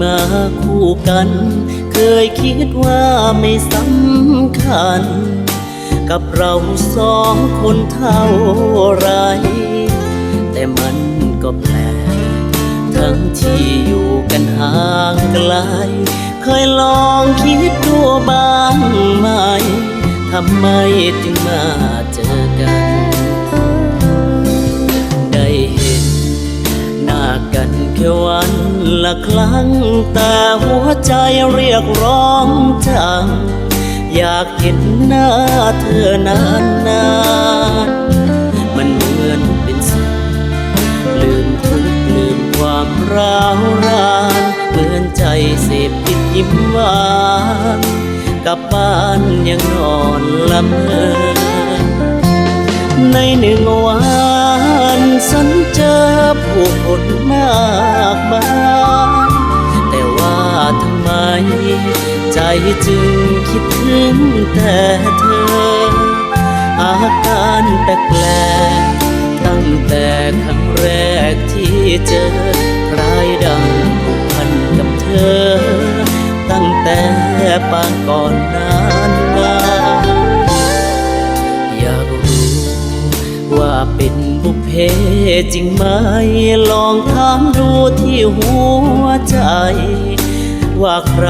มาคู่กัน เคยคิดว่าไม่สำคัญ กับเราสองคนเท่าไร แต่มันก็แปลกทั้งที่อยู่กันห่างไกล เคยลองคิดดูบ้างไหมทำไมจึงมา ครั้ง แต่หัวใจเรียกร้องจัง อยากเห็นหน้าเธอนานนานๆมันเหมือนเป็นสิ่งลืมทุกลืมความร้าวรานเหมือนใจเสพติดยิ้มหวานกลับบ้านยังนอนละเมอในหนึ่งวันฉันเจอผู้คนมาก ใจจึงคิดถึงแต่เธอ อาการแปลกๆตั้งแต่ครั้งแรกที่เจอใครดังพันกับเธอ ตั้งแต่ปางก่อนนานมาอยากรู้ว่าเป็นบุพเพจริงไหม ลองถามดูที่หัวใจ ว่าใคร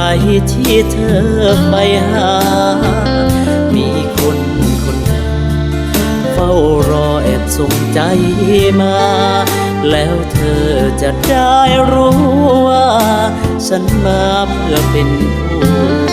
ที่เธอไปหา มีคนคนหนึ่งเฝ้ารอแอบส่งใจมา แล้วเธอจะได้รู้ว่า ฉันมาเพื่อเป็นผู้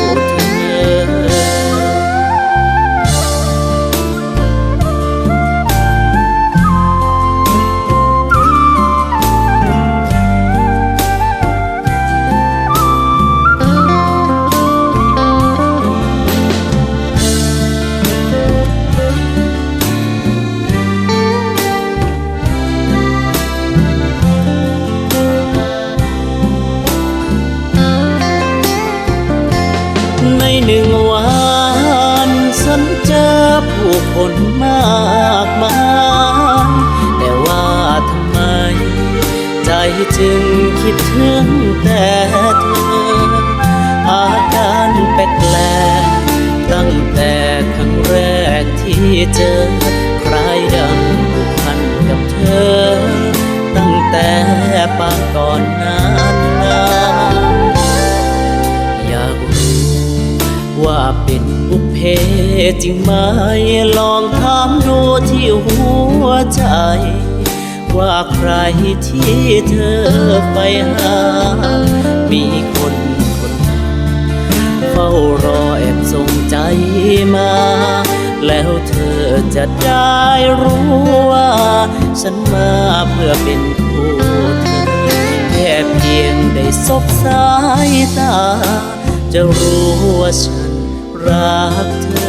ผู้คนมากมายแต่ว่าทำไม ใจจึงคิดถึงแต่เธอ อาการแปลกๆตั้งแต่ครั้งแรกที่เจอ ใครดังผูกพันกับเธอ ตั้งแต่ปางก่อนนาน บุพเพจริงไหมลองถามดูที่หัวใจ ว่าใครที่เธอไปหา มีคนคนเฝ้ารอแอบส่งใจมา แล้วเธอจะได้รู้ว่า ฉันมาเพื่อเป็นผู้เธอ แค่เพียงได้สบสายตา จะรู้ว่าฉัน รักเธอ